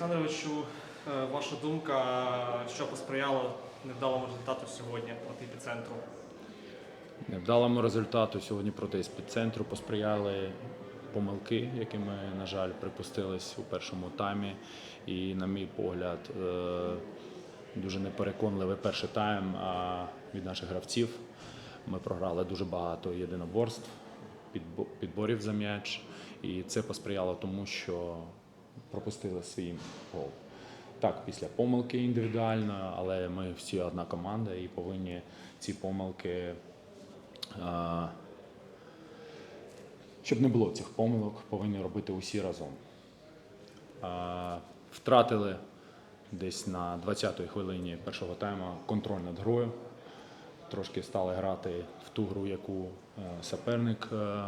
Олександровичу, е, ваша думка, що посприяло невдалому результату сьогодні проти епіцентру? Невдалому результату сьогодні проти епіцентру посприяли помилки, які ми, на жаль, припустились у першому таймі. І, на мій погляд, е, дуже непереконливий перший тайм від наших гравців. Ми програли дуже багато єдиноборств, підборів за м'яч, і це посприяло тому, що пропустили свій гол. Так, після помилки індивідуально, але ми всі одна команда і повинні ці помилки а, Щоб не було цих помилок, повинні робити усі разом. А, Втратили десь на 20-й хвилині першого тайму контроль над грою. Трошки стали грати в ту гру, яку е, суперник е,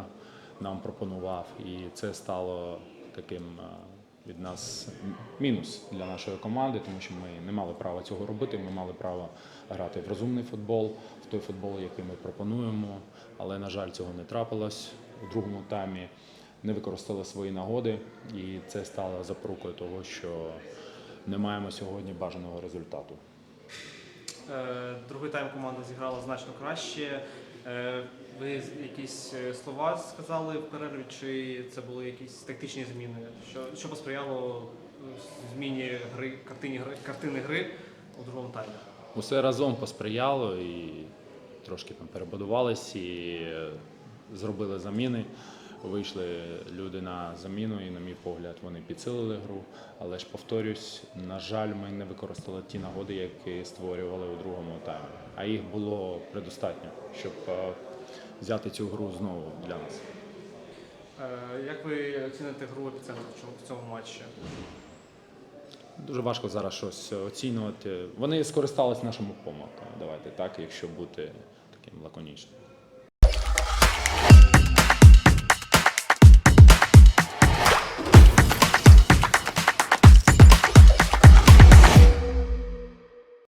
нам пропонував, і це стало таким е, від нас мінус для нашої команди, тому що ми не мали права цього робити. Ми мали право грати в розумний футбол, в той футбол, який ми пропонуємо. Але, на жаль, цього не трапилось у другому таймі. Не використали свої нагоди, і це стало запорукою того, що не маємо сьогодні бажаного результату. Е, Другий тайм команда зіграла значно краще. Ви якісь е, слова сказали в перерві, чи це були якісь тактичні зміни? Що, що посприяло е, зміні гри, картині гри, картини гри у другому таймі? Усе разом посприяло і трошки там перебудувались і е, зробили заміни. Вийшли люди на заміну, і, на мій погляд, вони підсилили гру. Але ж повторюсь, на жаль, ми не використали ті нагоди, які створювали у другому таймі. А їх було предостатньо, щоб взяти цю гру знову для нас. Е, Як ви оціните гру епіцентру в цьому- матчі? Дуже важко зараз щось оцінювати. Вони скористалися нашими помилками. Давайте так, якщо бути таким лаконічним.